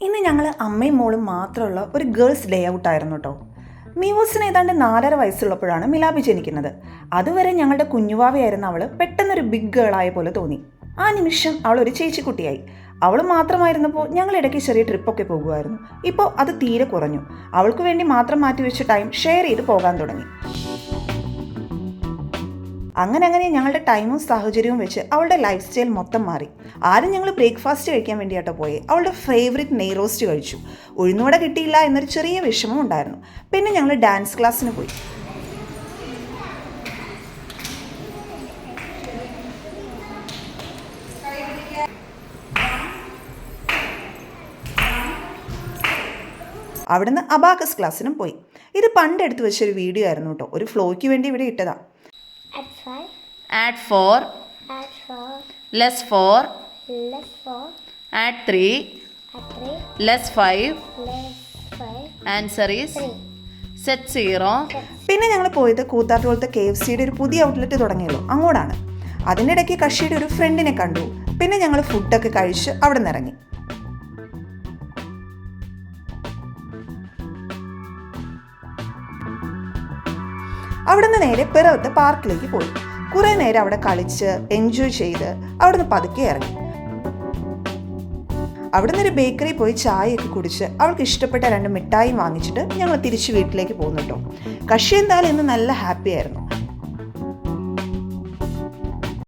ഇന്ന് ഞങ്ങൾ അമ്മയും മോളും മാത്രമുള്ള ഒരു ഗേൾസ് ഡേ ഔട്ട് ആയിരുന്നു കേട്ടോ മീവോസിന് ഏതാണ്ട് നാലര വയസ്സുള്ളപ്പോഴാണ് മിലാബി ജനിക്കുന്നത്. അതുവരെ ഞങ്ങളുടെ കുഞ്ഞുവാവയായിരുന്ന അവൾ പെട്ടെന്നൊരു ബിഗ് ഗേളായ പോലെ തോന്നി. ആ നിമിഷം അവൾ ഒരു ചേച്ചിക്കുട്ടിയായി. അവൾ മാത്രമായിരുന്നപ്പോൾ ഞങ്ങൾ ഇടയ്ക്ക് ചെറിയ ട്രിപ്പൊക്കെ പോകുമായിരുന്നു. ഇപ്പോൾ അത് തീരെ കുറഞ്ഞു. അവൾക്ക് വേണ്ടി മാത്രം മാറ്റിവെച്ച ടൈം ഷെയർ ചെയ്ത് പോകാൻ തുടങ്ങി. അങ്ങനെ അങ്ങനെ ഞങ്ങളുടെ ടൈമും സാഹചര്യവും വെച്ച് അവളുടെ ലൈഫ് സ്റ്റൈൽ മൊത്തം മാറി. ആരും ഞങ്ങൾ ബ്രേക്ക്ഫാസ്റ്റ് കഴിക്കാൻ വേണ്ടിയാട്ടോ പോയി. അവളുടെ ഫേവറേറ്റ് നെയ് റോസ്റ്റ് കഴിച്ചു. ഉഴുന്നുവട കിട്ടിയില്ല എന്നൊരു ചെറിയ വിഷമം ഉണ്ടായിരുന്നു. പിന്നെ ഞങ്ങൾ ഡാൻസ് ക്ലാസ്സിന് പോയി. അവിടുന്ന് അബാക്കസ് ക്ലാസ്സിനും പോയി. ഇത് പണ്ടെടുത്ത് വെച്ചൊരു വീഡിയോ ആയിരുന്നു കേട്ടോ ഒരു ഫ്ലോയ്ക്ക് വേണ്ടി ഇവിടെ ഇട്ടതാ. Add 5. Add four. Add four. less four. Less four. add three. Add three. less five. Less five. Answer is 3. set 0. പിന്നെ ഞങ്ങൾ പോയത് കൂത്താട്ടുകുളത്തെ കെ എഫ് സിയുടെ ഒരു പുതിയ ഔട്ട്ലെറ്റ് തുടങ്ങിയല്ലോ അങ്ങോട്ടാണ് അതിനിടയ്ക്ക് കഷിയുടെ കക്ഷിയുടെ ഒരു ഫ്രണ്ടിനെ കണ്ടു പിന്നെ ഞങ്ങൾ ഫുഡൊക്കെ കഴിച്ച് അവിടെ നിന്ന് ഇറങ്ങി അവിടെ നിന്ന് നേരെ പിറവത്ത് പാർക്കിലേക്ക് പോയി. കുറേ നേരം അവിടെ കളിച്ച് എൻജോയ് ചെയ്ത് അവിടെ നിന്ന് പതുക്കെ ഇറങ്ങി. അവിടെ നിന്ന് ഒരു ബേക്കറി പോയി ചായയൊക്കെ കുടിച്ച് അവൾക്ക് ഇഷ്ടപ്പെട്ട രണ്ട് മിഠായി വാങ്ങിച്ചിട്ട് ഞങ്ങൾ തിരിച്ച് വീട്ടിലേക്ക് പോകുന്നുണ്ടോ കക്ഷി എന്തായാലും ഇന്ന് നല്ല ഹാപ്പി ആയിരുന്നു.